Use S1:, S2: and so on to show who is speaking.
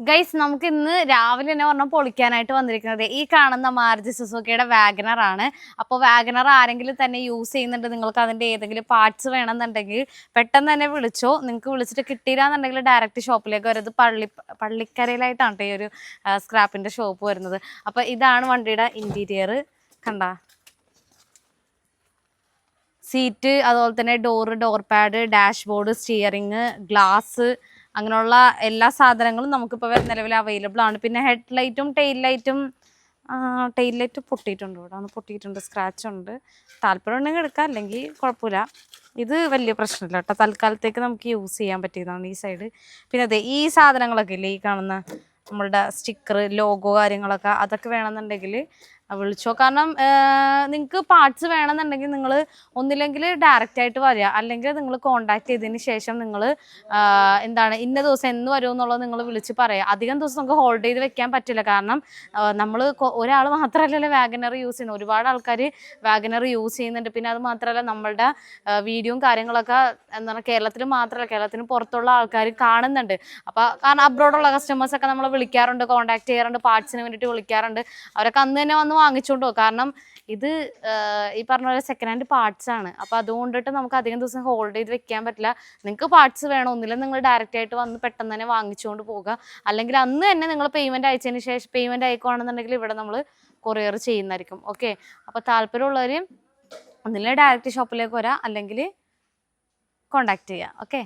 S1: Guys നമുക്ക് ഇന്ന് രാവിലെ തന്നെ പറഞ്ഞാൽ പൊളിക്കാനായിട്ട് വന്നിരിക്കുന്നത്. ഈ കാണുന്ന മാർജി സുസുക്കിയുടെ വാഗനർ ആണ്. അപ്പോൾ വാഗനർ ആരെങ്കിലും തന്നെ യൂസ് ചെയ്യുന്നുണ്ട് നിങ്ങൾക്ക് അതിന്റെ ഏതെങ്കിലും പാർട്സ് വേണമെന്നുണ്ടെങ്കിൽ പെട്ടെന്ന് തന്നെ വിളിച്ചോ. നിങ്ങൾക്ക് വിളിച്ചിട്ട് കിട്ടിയില്ലാന്നുണ്ടെങ്കിൽ ഡയറക്റ്റ് ഷോപ്പിലേക്ക് വരുന്നത് പള്ളി പള്ളിക്കരയിലായിട്ടാണ് ട്ടോ ഈ ഒരു സ്ക്രാപ്പിന്റെ ഷോപ്പ് വരുന്നത്. അപ്പോൾ ഇതാണ് വണ്ടിയുടെ ഇന്റീരിയർ കണ്ട? സീറ്റ് അതുപോലെ തന്നെ door door pad dashboard steering glass അങ്ങനെയുള്ള എല്ലാ സാധനങ്ങളും നമുക്കിപ്പോൾ നിലവിൽ അവൈലബിൾ ആണ്. പിന്നെ ഹെഡ് ലൈറ്റും ടെയിൽ ലൈറ്റും ടെയിൽ ലൈറ്റ് പൊട്ടിയിട്ടുണ്ട് ഇവിടെ. ഒന്ന് പൊട്ടിയിട്ടുണ്ട് സ്ക്രാച്ച് ഉണ്ട്. താല്പര്യം ഉണ്ടെങ്കിൽ എടുക്കാം അല്ലെങ്കിൽ കുഴപ്പമില്ല. ഇത് വലിയ പ്രശ്നമില്ല കേട്ടോ. തൽക്കാലത്തേക്ക് നമുക്ക് യൂസ് ചെയ്യാൻ പറ്റിയതാണ് ഈ സൈഡ് പിന്നെ അതെ ഈ സാധനങ്ങളൊക്കെ ഇല്ലേ ഈ കാണുന്ന നമ്മളുടെ സ്റ്റിക്കർ ലോഗോ കാര്യങ്ങളൊക്കെ അതൊക്കെ വേണമെന്നുണ്ടെങ്കിൽ വിളിച്ചോ. കാരണം നിങ്ങൾക്ക് പാർട്സ് വേണമെന്നുണ്ടെങ്കിൽ നിങ്ങൾ ഒന്നില്ലെങ്കിൽ ഡയറക്റ്റ് ആയിട്ട് വരിക. അല്ലെങ്കിൽ നിങ്ങൾ കോണ്ടാക്ട് ചെയ്തതിന് ശേഷം നിങ്ങൾ എന്താണ് ഇന്ന ദിവസം എന്ന് വരും എന്നുള്ളത് നിങ്ങൾ വിളിച്ച് പറയുക അധികം ദിവസം നമുക്ക് ഹോൾഡ് ചെയ്ത് വെക്കാൻ പറ്റില്ല. കാരണം നമ്മൾ ഒരാൾ മാത്രമല്ലല്ലോ വാഗനർ യൂസ് ചെയ്യുന്നത്. ഒരുപാട് ആൾക്കാർ വാഗനർ യൂസ് ചെയ്യുന്നുണ്ട്. പിന്നെ അത് മാത്രമല്ല നമ്മളുടെ വീഡിയോയും കാര്യങ്ങളൊക്കെ എന്താണ് കേരളത്തിൽ മാത്രമല്ല കേരളത്തിന് പുറത്തുള്ള ആൾക്കാർ കാണുന്നുണ്ട്. അപ്പോൾ കാരണം അബ്രോഡുള്ള കസ്റ്റമേഴ്സൊക്കെ നമ്മൾ വിളിക്കാറുണ്ട് കോൺടാക്ട് ചെയ്യാറുണ്ട് പാർട്സിന് വേണ്ടിയിട്ട് വിളിക്കാറുണ്ട്. അവരൊക്കെ അന്ന് തന്നെ വന്ന് വാങ്ങിച്ചുകൊണ്ട് പോകും. കാരണം ഇത് ഈ പറഞ്ഞ പോലെ സെക്കൻഡ് ഹാൻഡ് പാർട്സ് ആണ്. അപ്പോൾ അതുകൊണ്ടിട്ട് നമുക്ക് അധികം ദിവസം ഹോൾഡ് ചെയ്ത് വെക്കാൻ പറ്റില്ല. നിങ്ങൾക്ക് പാർട്സ് വേണം. ഒന്നിലും നിങ്ങൾ ഡയറക്റ്റ് ആയിട്ട് വന്ന് പെട്ടെന്ന് തന്നെ വാങ്ങിച്ചുകൊണ്ട് പോകുക. അല്ലെങ്കിൽ അന്ന് തന്നെ നിങ്ങൾ പേയ്മെന്റ് അയച്ചതിന് ശേഷം പേയ്മെന്റ് അയക്കുകയാണെന്നുണ്ടെങ്കിൽ ഇവിടെ നമ്മൾ കൊറിയർ ചെയ്യുന്നതായിരിക്കും. ഓക്കെ അപ്പോൾ താല്പര്യമുള്ളവർ ഒന്നില്ലെങ്കിൽ ഡയറക്റ്റ് ഷോപ്പിലേക്ക് വരാം. അല്ലെങ്കിൽ കോണ്ടാക്ട് ചെയ്യുക ഓക്കെ